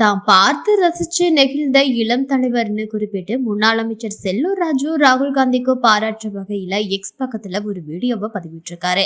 தாம் பார்த்து ரசிச்சு நெகிழ்ந்த இளம் தலைவர்னு குறிப்பிட்டு முன்னாள் அமைச்சர் செல்லூர் ராஜு ராகுல் காந்திக்கு பாராட்டுற வகையில எக்ஸ் பக்கத்துல ஒரு வீடியோவை பதிவிட்டிருக்காரு.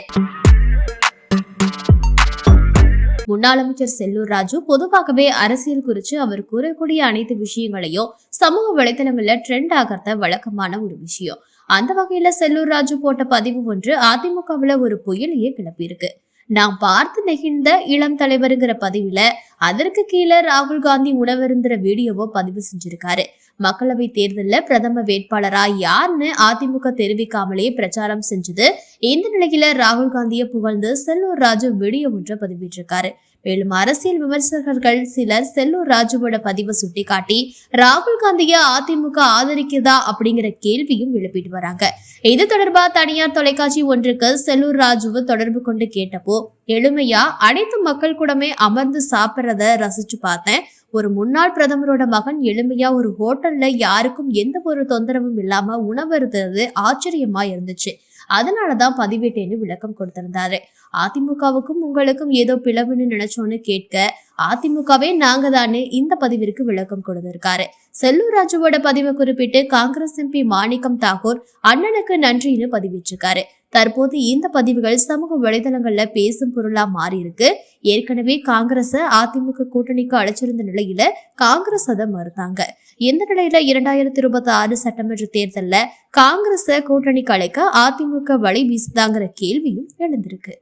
முன்னாள் அமைச்சர் செல்லூர் ராஜு பொதுவாகவே அரசியல் குறித்து அவர் கூறக்கூடிய அனைத்து விஷயங்களையும் சமூக வலைதளங்கள்ல ட்ரெண்ட் ஆகிறத வழக்கமான ஒரு விஷயம். அந்த வகையில செல்லூர் ராஜு போட்ட பதிவு ஒன்று அதிமுகவுல ஒரு புயலையே கிளப்பியிருக்கு. நான் பார்த்து நெகிழ்ந்த இளம் தலைவருங்கிற பதிவுல அதற்கு கீழே ராகுல் காந்தி உணவருந்துற வீடியோவோ பதிவு செஞ்சிருக்காரு. மக்களவை தேர்தலில் பிரதம வேட்பாளரா யாருன்னு அதிமுக தெரிவிக்காமலே பிரச்சாரம் செஞ்சது. இந்த நிலையில ராகுல் காந்தியை புகழ்ந்து செல்லூர் ராஜு வீடியோ ஒன்றை பதிவிட்டிருக்காரு. மேலும் அரசியல் விமர்சகர்கள் சிலர் செல்லூர் ராஜுவோட பதிவை சுட்டிக்காட்டி ராகுல் காந்தியை அதிமுக ஆதரிக்குதா அப்படிங்கிற கேள்வியும் எழுப்பிட்டு வராங்க. இது தொடர்பா தனியார் தொலைக்காட்சி ஒன்றுக்கு செல்லூர் ராஜுவை தொடர்பு கொண்டு கேட்டப்போ எளிமையா? அனைத்து மக்கள் கூடமே அமர்ந்து சாப்பிட்ற பண்றத ரசிச்சு பார்த்தேன். ஒரு முன்னாள் பிரதமரோட மகன் எளிமையா ஒரு ஹோட்டல்ல யாருக்கும் எந்த ஒரு தொந்தரவும் இல்லாம உணவருந்தது ஆச்சரியமா இருந்துச்சு. அதனாலதான் பதிவேட்டேன்னு விளக்கம் கொடுத்திருந்தாரு. அதிமுகவுக்கும் உங்களுக்கும் ஏதோ பிளவுன்னு நினைச்சோன்னு கேட்க அதிமுகவே நாங்க தானே இந்த பதிவிற்கு விளக்கம் கொடுத்திருக்காரு. செல்லூர் ராஜுவோட பதிவை குறிப்பிட்டு காங்கிரஸ் எம்பி மாணிக்கம் தாகூர் அண்ணனுக்கு நன்றின்னு பதிவிட்டிருக்காரு. தற்போது இந்த பதிவுகள் சமூக வலைதளங்கள்ல பேசும் பொருளா மாறி இருக்கு. ஏற்கனவே காங்கிரஸ் அதிமுக கூட்டணிக்கு அழைச்சிருந்த நிலையில காங்கிரஸ் அதை மறுத்தாங்க. இந்த நிலையில இரண்டாயிரத்தி இருபத்தி ஆறு சட்டமன்ற தேர்தல்ல காங்கிரஸ் கூட்டணிக்கு அழைக்க அதிமுக வழி வீசுதாங்கிற கேள்வியும் எழுந்திருக்கு.